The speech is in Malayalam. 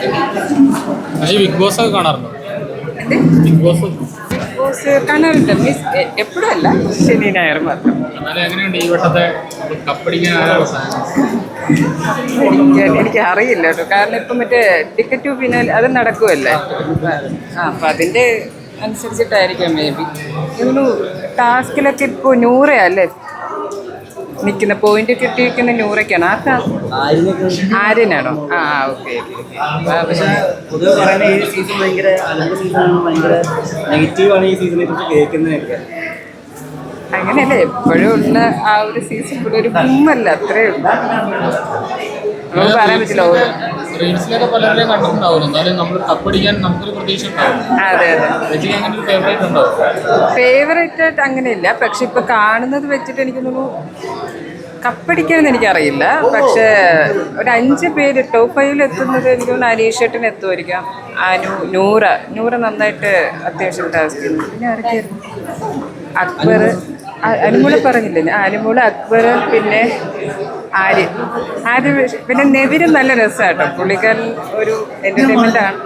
പക്ഷേ ബിഗ് ബോസ് ഒക്കെ കാണാറുണ്ടോ? ബിഗ് ബോസ് ബോസ് കാണാറുണ്ട്. മീൻസ് എപ്പോഴും അല്ല. ശനി ഞായർ മാത്രം. എന്നാലും എങ്ങനെയുണ്ട് ഈ വട്ടത്തെ കപ്പടിക്കാൻ ആരാണ് എനിക്ക് അറിയില്ല കേട്ടോ. കാരണം ഇപ്പം മറ്റേ ടിക്കറ്റ് ടു ഫിനാൽ അത് നടക്കുമല്ലേ ആ അപ്പം അതിന്റെ അനുസരിച്ചിട്ടായിരിക്കാം. മേ ബി ഇവന് ടാസ്കിലൊക്കെ ഇപ്പോൾ നൂറയല്ലേ നിൽക്കുന്ന പോയിന്റ് കിട്ടിയിരിക്കുന്ന നൂറയ്ക്കാണ് ആർക്കാ ആര്യനാണോ? ആ ഓക്കെ പക്ഷേ പൊതുവെ പറയുന്ന ഈ സീസൺ ഭയങ്കര അലമ്പ സീസണാണ് ഭയങ്കര നെഗറ്റീവാണ് ഈ സീസണെ കുറിച്ച് കേൾക്കുന്നതൊക്കെ. അങ്ങനെയല്ലേ എപ്പോഴും ഉള്ള ആ ഒരു സീസൺ ഇവിടെ ഒരു ബുമ്മല്ല അത്രേ ഉള്ളൂ. നമുക്ക് പറയാൻ പറ്റില്ല ഓരോ റീൽസിലൊക്കെ പലരുടെയും കണ്ടിട്ടുണ്ടാവും എന്നാലും നമ്മൾ കപ്പടിക്കാൻ നമുക്കൊരു പ്രതീക്ഷ ഉണ്ടാവും അതെ അതെ. ചേച്ചിക്ക് അങ്ങനെ ഒരു ഫേവറേറ്റ് ഉണ്ടോ? ഫേവറേറ്റ് ആയിട്ട് അങ്ങനെയില്ല. പക്ഷെ ഇപ്പൊ കാണുന്നത് വെച്ചിട്ട് എനിക്ക് തോന്നുന്നു കപ്പടിക്കാന്ന് എനിക്കറിയില്ല. പക്ഷേ ഒരു അഞ്ച് പേര് ടോപ്പ് ഫൈവിൽ എത്തുന്നത് എനിക്ക് തോന്നുന്നു അനീഷേട്ടൻ എത്തുമായിരിക്കാം. അനു നൂറ. നൂറ് നന്നായിട്ട് അത്യാവശ്യം ടാസ്ക് പിന്നെ ആരൊക്കെയായിരുന്നു? അക്ബർ. അനുമോൾ പറഞ്ഞില്ലേ? അലിമൂള അക്ബർ പിന്നെ ആര്യ. ആര്യ പിന്നെ നെവിരും നല്ല രസമാട്ടോ. പുള്ളിക്കാരൻ ഒരു എന്റർടൈൻമെന്റ് ആണ്.